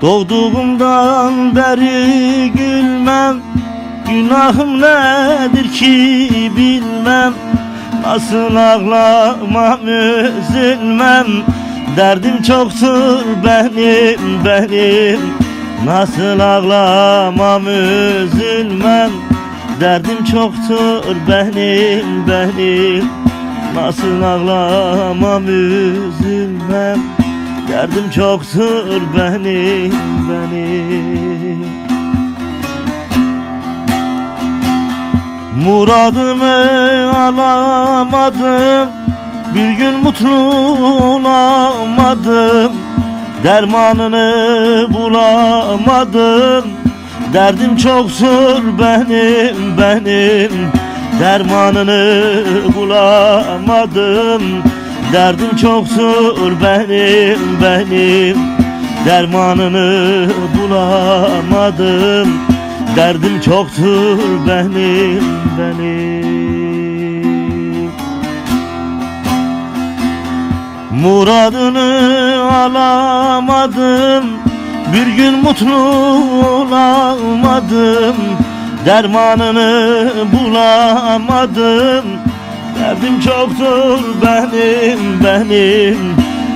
Doğduğumdan beri gülmem. Günahım nedir ki bilmem. Nasıl ağlamam üzülmem. Derdim çoktur benim benim. Nasıl ağlamam üzülmem. Derdim çoktur benim benim. Nasıl ağlamam üzülmem Derdim çoktur benim benim. Muradımı alamadım Bir gün mutlu olamadım Dermanını bulamadım Derdim çoktur benim benim. Dermanını bulamadım Derdim çoktur benim benim. Dermanını bulamadım. Derdim çoktur benim benim. Muradını alamadım. Bir gün mutlu olamadım. Dermanını bulamadım Derdim çoktur benim benim.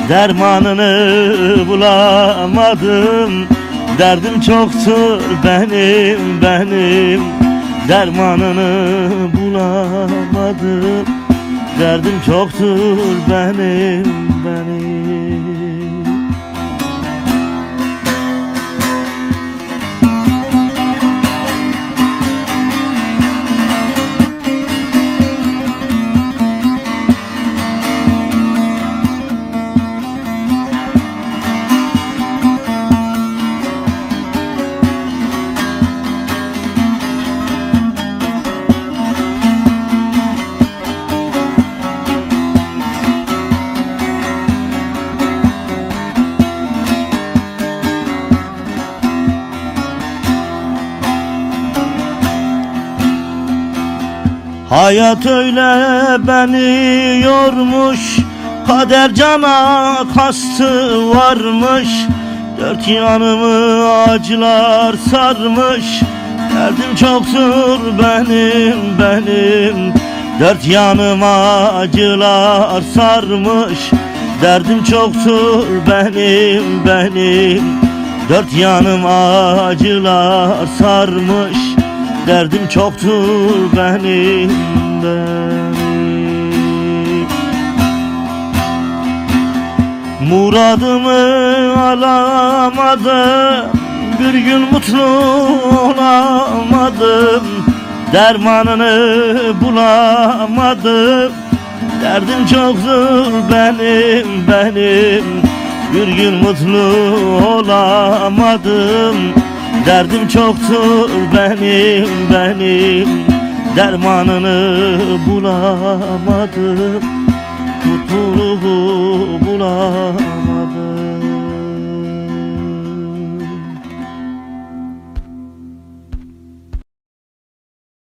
Dermanını bulamadım. Derdim çoktur benim benim. Dermanını bulamadım. Derdim çoktur benim benim Hayat öyle beni yormuş Kader cana kastı varmış. Dört yanımı acılar sarmış Derdim çoktur benim benim. Dört yanıma acılar sarmış Derdim çoktur benim benim. Dört yanım acılar sarmış Derdim çoktur benim benim Muradımı alamadım Bir gün mutlu olamadım. Dermanını bulamadım Derdim çoktur benim benim. Bir gün mutlu olamadım Derdim çoktur benim benim. Dermanını bulamadım. Mutluluğu bulamadım.